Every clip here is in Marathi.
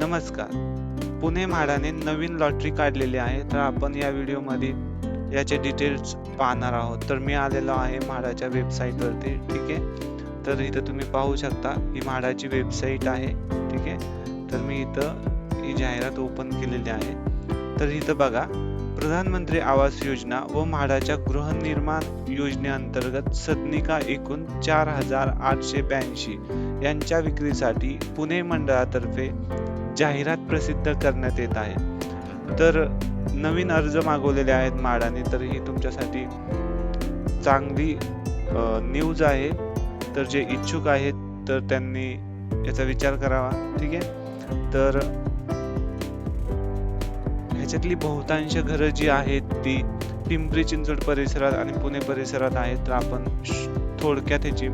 नमस्कार. पुणे म्हाडाने नवीन लॉटरी काढलेली आहे. तर आपण या व्हिडिओमध्ये याचे डिटेल्स पाहणार आहोत. तर मी आलेलो आहे म्हाडाच्या वेबसाईटवरती ठीक आहे? तर इथं तुम्ही पाहू शकता ही म्हाडाची वेबसाईट आहे ठीक आहे? तर मी इथं ही जाहिरात ओपन केलेली आहे. तर इथं बघा प्रधानमंत्री आवास योजना व म्हाडाच्या गृहनिर्माण योजनेअंतर्गत सदनिका एकूण चार हजार आठशे ब्याऐंशी यांच्या विक्रीसाठी पुणे मंडळातर्फे जाहिरात प्रसिद्ध करण्यात येत आहे. तर नवीन अर्ज मागवलेले आहेत माडाने तर ही तुमच्यासाठी चांगली न्यूज आहे. तर जे इच्छुक आहेत तर त्यांनी याचा विचार करावा ठीक आहे? तर ह्याच्यातली बहुतांश घरं जी आहेत ती पिंपरी चिंचवड परिसरात आणि पुणे परिसरात आहेत. तर आपण श- थोडक्यात ह्याची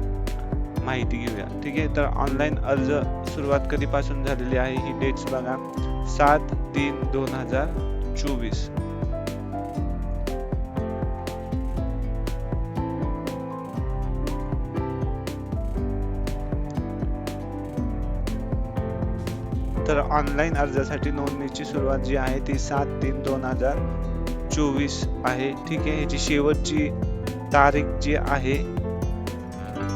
माहिती घेऊया. ठीक आहे? तर ऑनलाईन अर्ज सुरुवात कधीपासून झालेली आहे? ही डेट्स बघा. सात तीन दोन हजार चोवीस. तर ऑनलाईन अर्जासाठी नोंदणीची सुरुवात जी आहे ती सात तीन दोन हजार चोवीस आहे. ठीक आहे? ह्याची शेवटची तारीख जी आहे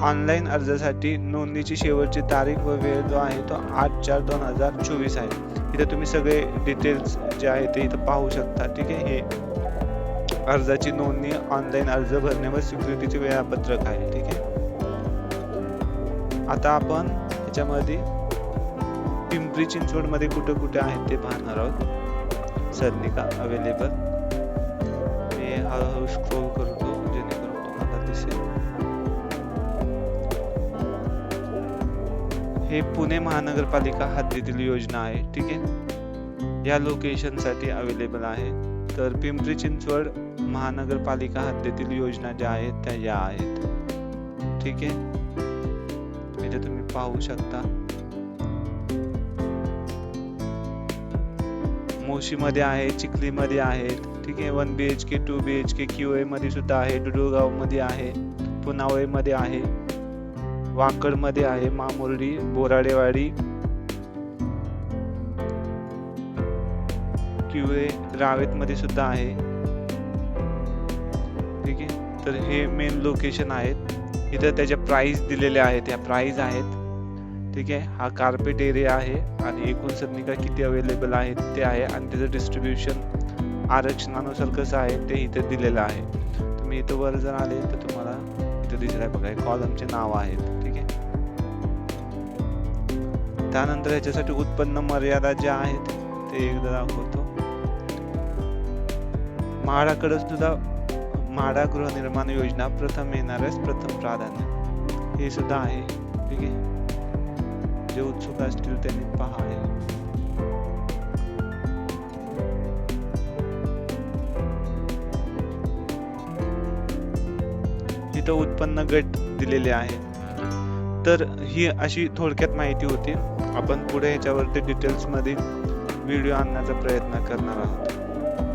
ऑनलाईन अर्जासाठी नोंदणीची शेवटची तारीख व वेळ जो आहे तो आठ चार दोन हजार चोवीस आहे. इथे तुम्ही सगळे डिटेल्स जे आहे ते इथं पाहू शकता ठीक आहे? हे अर्जाची नोंदणी ऑनलाईन अर्ज भरण्यावर स्वीकृतीचे वेळापत्रक आहे ठीक आहे? आता आपण ह्याच्यामध्ये पिंपरी चिंचवडमध्ये कुठं कुठे कुठे आहेत ते पाहणार आहोत. सरनिका अवेलेबल मी हळूहळू स्क्रोल करतो जेणेकरून तुम्हाला दिसेल. हे पुणे महानगरपालिका हद्दीतील योजना आहे ठीक आहे? या लोकेशनसाठी अवेलेबल आहे. तर पिंपरी चिंचवड महानगरपालिका हद्दीतील योजना ज्या आहेत त्या या आहेत. ठीक आहे? इथे तुम्ही पाहू शकता. मोशीमध्ये आहे चिखलीमध्ये आहेत ठीक आहे? One B H K two B H K Q A मध्ये सुद्धा आहे डुडुळगावमध्ये आहे पुनावळेमध्ये आहे. वाकडमध्ये आहे मामुर्डी बोराडेवाडी किवळे रावेतमध्ये सुद्धा आहे. ठीक आहे? तर हे मेन लोकेशन आहेत. इथं त्याच्या प्राईज दिलेल्या आहेत. या प्राईज आहेत. ठीक आहे? हा कार्पेट एरिया आहे आणि एकूण सदनिका किती अवेलेबल आहेत ते आहे आणि त्याचं डिस्ट्रीब्युशन आरक्षणानुसार कसं आहे ते इथे दिलेलं आहे. तुम्ही इथं वर जर आले तर तुम्हाला दिसत आहे. बघा कॉलमचे नाव आहेत. ठीक आहे. त्यानंतर याच्यासाठी उत्पन्न मर्यादा ज्या आहेत ते एकदा दाखवतो. म्हाडाकडे सुद्धा म्हाडा गृहनिर्माण योजना प्रथम येणाऱ्यास प्रथम प्राधान्य. हे सुद्धा आहे. ठीक आहे. जे उत्सुक असतील त्यांनी पहा तिथं उत्पन्न गट दिलेले आहे. तर ही अशी थोडक्यात माहिती होती. आपण पुढे ह्याच्यावरती डिटेल्समध्ये व्हिडिओ आणण्याचा प्रयत्न करणार आहोत.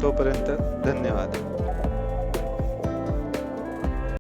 तोपर्यंत धन्यवाद.